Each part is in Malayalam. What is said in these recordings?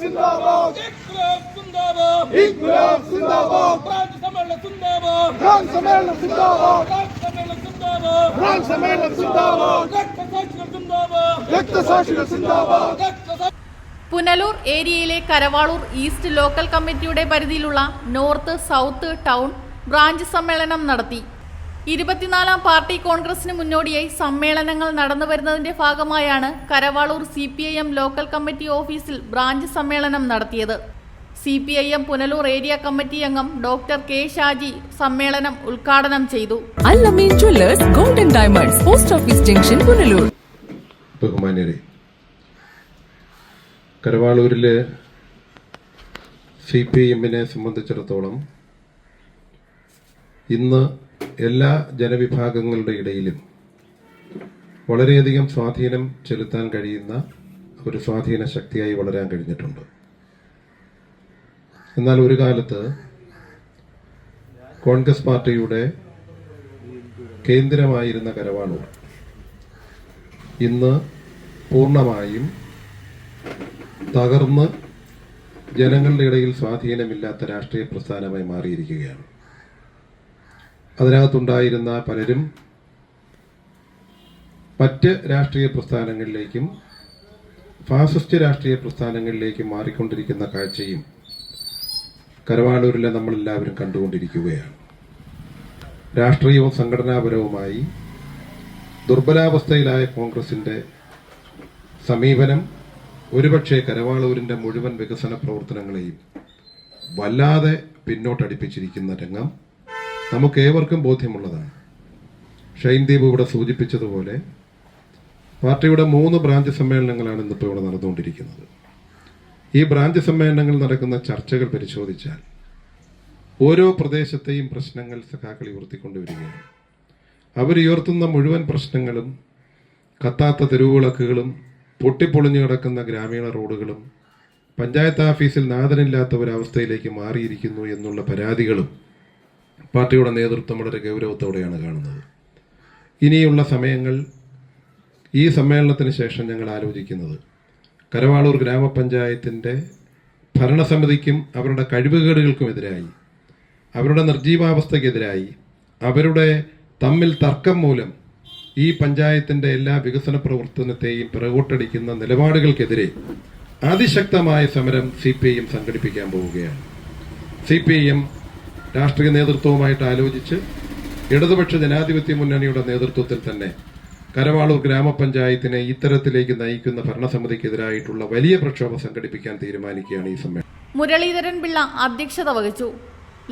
സിന്ദാബാദ്. ഇൻകുലാബ് സിന്ദാബാദ്. പ്രാന്ത് സമ്മേളനം സിന്ദാബാദ്. ഫ്രാൻസ് സമ്മേളനം സിന്ദാബാദ്. പ്രാന്ത് സമ്മേളനം സിന്ദാബാദ്. ഫ്രാൻസ് സമ്മേളനം സിന്ദാബാദ്. രക്തസാക്ഷികൾ സിന്ദാബാദ്. രക്തസാക്ഷികൾ സിന്ദാബാദ്. രക്തസാക്ഷി പുനലൂർ ഏരിയയിലെ കരവാളൂർ ഈസ്റ്റ് ലോക്കൽ കമ്മിറ്റിയുടെ പരിധിയിലുള്ള നോർത്ത് സൗത്ത് ടൗൺ ബ്രാഞ്ച് സമ്മേളനം നടത്തി. ഇരുപത്തിനാലാം പാർട്ടി കോൺഗ്രസിന് മുന്നോടിയായി സമ്മേളനങ്ങൾ നടന്നു വരുന്നതിന്റെ ഭാഗമായാണ് Karavaloor C P I M local committee ഓഫീസിൽ ബ്രാഞ്ച് സമ്മേളനം നടത്തിയത്. C P I M Punalur area committee അംഗം ഡോക്ടർ കെ ഷാജി സമ്മേളനം ഉദ്ഘാടനം ചെയ്തു. Jewellers golden diamonds post office junction Punalur. ബഹുമാന്യരെ കരവാളൂരിൽ സി പി എമ്മിനെ സംബന്ധിച്ചിടത്തോളം ഇന്ന് എല്ലാ ജനവിഭാഗങ്ങളുടെ ഇടയിലും വളരെയധികം സ്വാധീനം ചെലുത്താൻ കഴിയുന്ന ഒരു സ്വാധീന ശക്തിയായി വളരാൻ കഴിഞ്ഞിട്ടുണ്ട്. എന്നാൽ ഒരു കാലത്ത് കോൺഗ്രസ് പാർട്ടിയുടെ കേന്ദ്രമായിരുന്ന കരവാളൂർ ഇന്ന് പൂർണമായും തകർന്ന് ജനങ്ങളുടെ ഇടയിൽ സ്വാധീനമില്ലാത്ത രാഷ്ട്രീയ പ്രസ്ഥാനമായി മാറിയിരിക്കുകയാണ്. അതിനകത്തുണ്ടായിരുന്ന പലരും മറ്റ് രാഷ്ട്രീയ പ്രസ്ഥാനങ്ങളിലേക്കും ഫാസിസ്റ്റ് രാഷ്ട്രീയ പ്രസ്ഥാനങ്ങളിലേക്കും മാറിക്കൊണ്ടിരിക്കുന്ന കാഴ്ചയും കരവാളൂരിലെ നമ്മളെല്ലാവരും കണ്ടുകൊണ്ടിരിക്കുകയാണ്. രാഷ്ട്രീയവും സംഘടനാപരവുമായി ദുർബലാവസ്ഥയിലായ കോൺഗ്രസിന്റെ സമീപനം ഒരുപക്ഷെ കരവാളൂരിന്റെ മുഴുവൻ വികസന പ്രവർത്തനങ്ങളെയും വല്ലാതെ പിന്നോട്ടടിപ്പിച്ചിരിക്കുന്ന രംഗം നമുക്ക് ഏവർക്കും ബോധ്യമുള്ളതാണ്. ഷൈൻദീപ് ഇവിടെ സൂചിപ്പിച്ചതുപോലെ പാർട്ടിയുടെ മൂന്ന് ബ്രാഞ്ച് സമ്മേളനങ്ങളാണ് ഇന്നിപ്പോൾ ഇവിടെ നടന്നുകൊണ്ടിരിക്കുന്നത്. ഈ ബ്രാഞ്ച് സമ്മേളനങ്ങൾ നടക്കുന്ന ചർച്ചകൾ പരിശോധിച്ചാൽ ഓരോ പ്രദേശത്തെയും പ്രശ്നങ്ങൾ സഖാക്കൾ ഉയർത്തിക്കൊണ്ടുവരികയാണ്. അവരുയർത്തുന്ന മുഴുവൻ പ്രശ്നങ്ങളും കത്താത്ത തെരുവുവിളക്കുകളും പൊട്ടിപ്പൊളിഞ്ഞു കിടക്കുന്ന ഗ്രാമീണ റോഡുകളും പഞ്ചായത്ത് ഓഫീസിൽ നാഥനില്ലാത്ത ഒരവസ്ഥയിലേക്ക് മാറിയിരിക്കുന്നു എന്നുള്ള പരാതികളും പാർട്ടിയുടെ നേതൃത്വം വളരെ ഗൗരവത്തോടെയാണ് കാണുന്നത്. ഇനിയുള്ള സമയങ്ങൾ ഈ സമ്മേളനത്തിന് ശേഷം ഞങ്ങൾ ആലോചിക്കുന്നത്. കരവാളൂർ ഗ്രാമപഞ്ചായത്തിന്റെ ഭരണസമിതിക്കും അവരുടെ കഴിവുകേടുകൾക്കുമെതിരായി അവരുടെ നിർജീവാവസ്ഥയ്ക്കെതിരായി അവരുടെ തമ്മിൽ തർക്കം മൂലം ഈ പഞ്ചായത്തിന്റെ എല്ലാ വികസന പ്രവർത്തനത്തെയും പിറകോട്ടടിക്കുന്ന നിലപാടുകൾക്കെതിരെ അതിശക്തമായ സമരം സി പി ഐ എം സംഘടിപ്പിക്കാൻ പോവുകയാണ്. സി പി ഐ എം രാഷ്ട്രീയ നേതൃത്വവുമായിട്ട് ആലോചിച്ച് ഇടതുപക്ഷ ജനാധിപത്യ മുന്നണിയുടെ നേതൃത്വത്തിൽ തന്നെ കരവാളൂർ ഗ്രാമപഞ്ചായത്തിനെ ഇത്തരത്തിലേക്ക് നയിക്കുന്ന ഭരണസമിതിക്കെതിരായിട്ടുള്ള വലിയ പ്രക്ഷോഭം സംഘടിപ്പിക്കാൻ തീരുമാനിക്കുകയാണ് ഈ സമ്മേളനം. മുരളീധരൻ പിള്ള അധ്യക്ഷത വഹിച്ചു.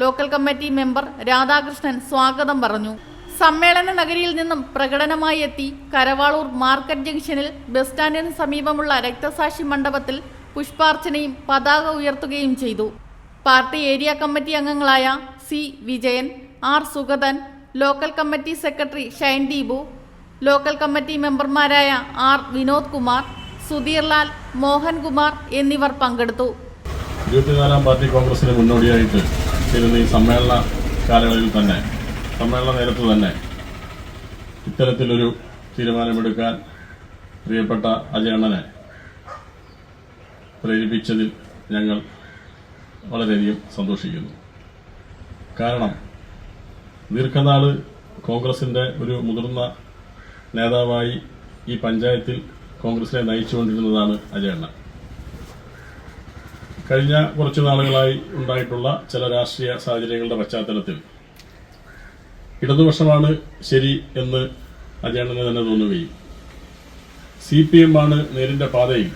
ലോക്കൽ കമ്മിറ്റി മെമ്പർ രാധാകൃഷ്ണൻ സ്വാഗതം പറഞ്ഞു. സമ്മേളന നഗരിയിൽ നിന്നും പ്രകടനമായി എത്തി കരവാളൂർ മാർക്കറ്റ് ജംഗ്ഷനിൽ ബസ് സ്റ്റാൻഡിന് സമീപമുള്ള രക്തസാക്ഷി മണ്ഡപത്തിൽ പുഷ്പാർച്ചനയും പതാക ഉയർത്തുകയും ചെയ്തു. പാർട്ടി ഏരിയ കമ്മിറ്റി അംഗങ്ങളായ C Vijayan R Sugathan local committee secretary Shine Deepu local committee മെമ്പർമാരായ ആർ വിനോദ് കുമാർ സുധീർലാൽ മോഹൻകുമാർ എന്നിവർ പങ്കെടുത്തു. ഇരുപത്തിനാലാം പാർട്ടി കോൺഗ്രസിന് മുന്നോടിയായിട്ട് ചേരുന്ന ഈ സമ്മേളന കാലയളവിൽ തന്നെ സമ്മേളന നേരത്ത് തന്നെ ഇത്തരത്തിലൊരു തീരുമാനമെടുക്കാൻ പ്രിയപ്പെട്ട അജയണ്ണനെ പ്രേരിപ്പിച്ചതിൽ ഞങ്ങൾ വളരെയധികം സന്തോഷിക്കുന്നു. കാരണം ദീർഘനാൾ കോൺഗ്രസിന്റെ ഒരു മുതിർന്ന നേതാവായി ഈ പഞ്ചായത്തിൽ കോൺഗ്രസിനെ നയിച്ചുകൊണ്ടിരുന്നതാണ് അജയണ്ണ. കഴിഞ്ഞ കുറച്ച് നാളുകളായി ഉണ്ടായിട്ടുള്ള ചില രാഷ്ട്രീയ സാഹചര്യങ്ങളുടെ പശ്ചാത്തലത്തിൽ ഇടതുപക്ഷമാണ് ശരി എന്ന് അജയണ്ണന് തന്നെ തോന്നുകയും സി പി എം ആണ് നേരിന്റെ പാതയിൽ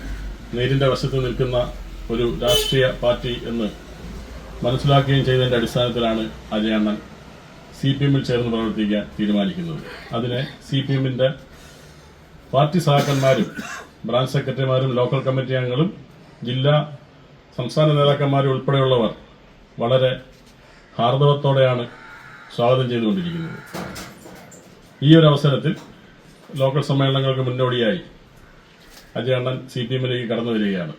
നേരിന്റെ വശത്ത് നിൽക്കുന്ന ഒരു രാഷ്ട്രീയ പാർട്ടി എന്ന് മനസ്സിലാക്കുകയും ചെയ്തതിന്റെ അടിസ്ഥാനത്തിലാണ് അജയണ്ണൻ സി പി എമ്മിൽ ചേർന്ന് പ്രവർത്തിക്കാൻ തീരുമാനിക്കുന്നത്. അതിനെ സി പി എമ്മിന്റെ പാർട്ടി സഹാക്കന്മാരും ബ്രാഞ്ച് സെക്രട്ടറിമാരും ലോക്കൽ കമ്മിറ്റി അംഗങ്ങളും ജില്ലാ സംസ്ഥാന നേതാക്കന്മാരും ഉൾപ്പെടെയുള്ളവർ വളരെ ഹാർദവത്തോടെയാണ് സ്വാഗതം ചെയ്തുകൊണ്ടിരിക്കുന്നത്. ഈ ഒരു അവസരത്തിൽ ലോക്കൽ സമ്മേളനങ്ങൾക്ക് മുന്നോടിയായി അജയണ്ണൻ സി പി എമ്മിലേക്ക് കടന്നു വരികയാണ്.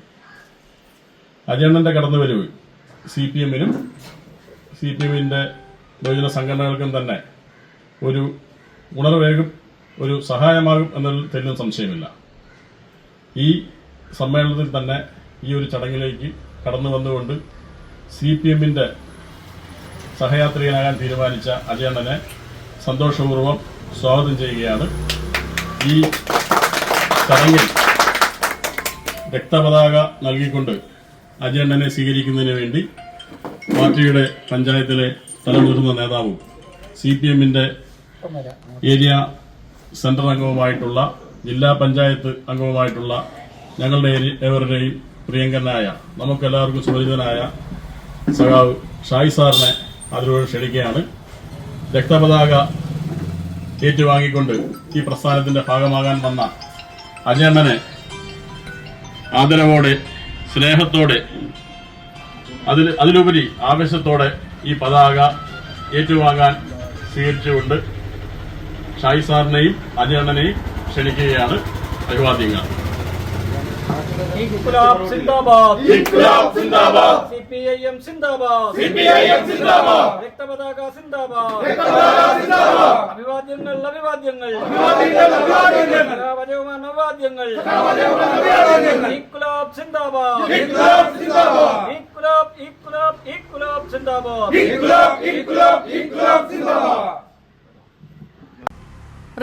അജയണ്ണന്റെ കടന്നുവരവ് സി പി എമ്മിനും സി പി എമ്മിന്റെ ബഹുജന സംഘടനകൾക്കും തന്നെ ഒരു ഉണർവേകും ഒരു സഹായമാകും എന്നതിൽ തെല്ലും സംശയമില്ല. ഈ സമ്മേളനത്തിൽ തന്നെ ഈ ഒരു ചടങ്ങിലേക്ക് കടന്നു വന്നുകൊണ്ട് സി പി എമ്മിന്റെ സഹയാത്രികനാകാൻ തീരുമാനിച്ച അജയണ്ണനെ സന്തോഷപൂർവം സ്വാഗതം ചെയ്യുകയാണ്. ഈ ചടങ്ങിൽ രക്തപതാക നൽകിക്കൊണ്ട് അജയണ്ണനെ സ്വീകരിക്കുന്നതിന് വേണ്ടി പാർട്ടിയുടെ പഞ്ചായത്തിലെ തലമുതിർന്ന നേതാവും സി പി എമ്മിന്റെ ഏരിയ സെൻട്രൽ അംഗവുമായിട്ടുള്ള ജില്ലാ പഞ്ചായത്ത് അംഗവുമായിട്ടുള്ള ഞങ്ങളുടെ ഏവരുടെയും പ്രിയങ്കരനായ നമുക്കെല്ലാവർക്കും സുപരിചിതനായ സഖാവ് ഷായി സാറിനെ അതിലൂടെ ക്ഷണിക്കുകയാണ്. രക്തപതാക ഏറ്റുവാങ്ങിക്കൊണ്ട് ഈ പ്രസ്ഥാനത്തിന്റെ ഭാഗമാകാൻ വന്ന അജണ്ണനെ ആദരവോടെ സ്നേഹത്തോടെ അതിൽ അതിലുപരി ആവേശത്തോടെ ഈ പതാക ഏറ്റുവാങ്ങാൻ സ്വീകരിച്ചുകൊണ്ട് ഷായി സാറിനെയും അജയണ്ണനെയും ക്ഷണിക്കുകയാണ് അഭിവാദ്യങ്ങൾ. ഇൻകുലാബ് സിന്ദാബാദ്. ഇൻകുലാബ് സിന്ദാബാദ്. സിപിഐഎം സിന്ദാബാദ്. സിപിഐഎം സിന്ദാബാദ്. രക്തപതാക സിന്ദാബാദ്. രക്തപതാക സിന്ദാബാദ്. അഭിവാദ്യങ്ങൾ അഭിവാദ്യങ്ങൾ. അഭിവാദ്യങ്ങൾ അഭിവാദ്യങ്ങൾ. കലാപരവുമായ അഭിവാദ്യങ്ങൾ. അഭിവാദ്യങ്ങൾ. ഇൻകുലാബ് സിന്ദാബാദ്. ഇൻകുലാബ് സിന്ദാബാദ്. ഇൻകുലാബ് ഇൻകുലാബ് ഇൻകുലാബ് സിന്ദാബാദ്. ഇൻകുലാബ് ഇൻകുലാബ് ഇൻകുലാബ് സിന്ദാബാദ്.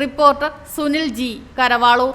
Reporter Sunil G Karavalur.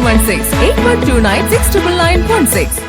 916 8129 69916.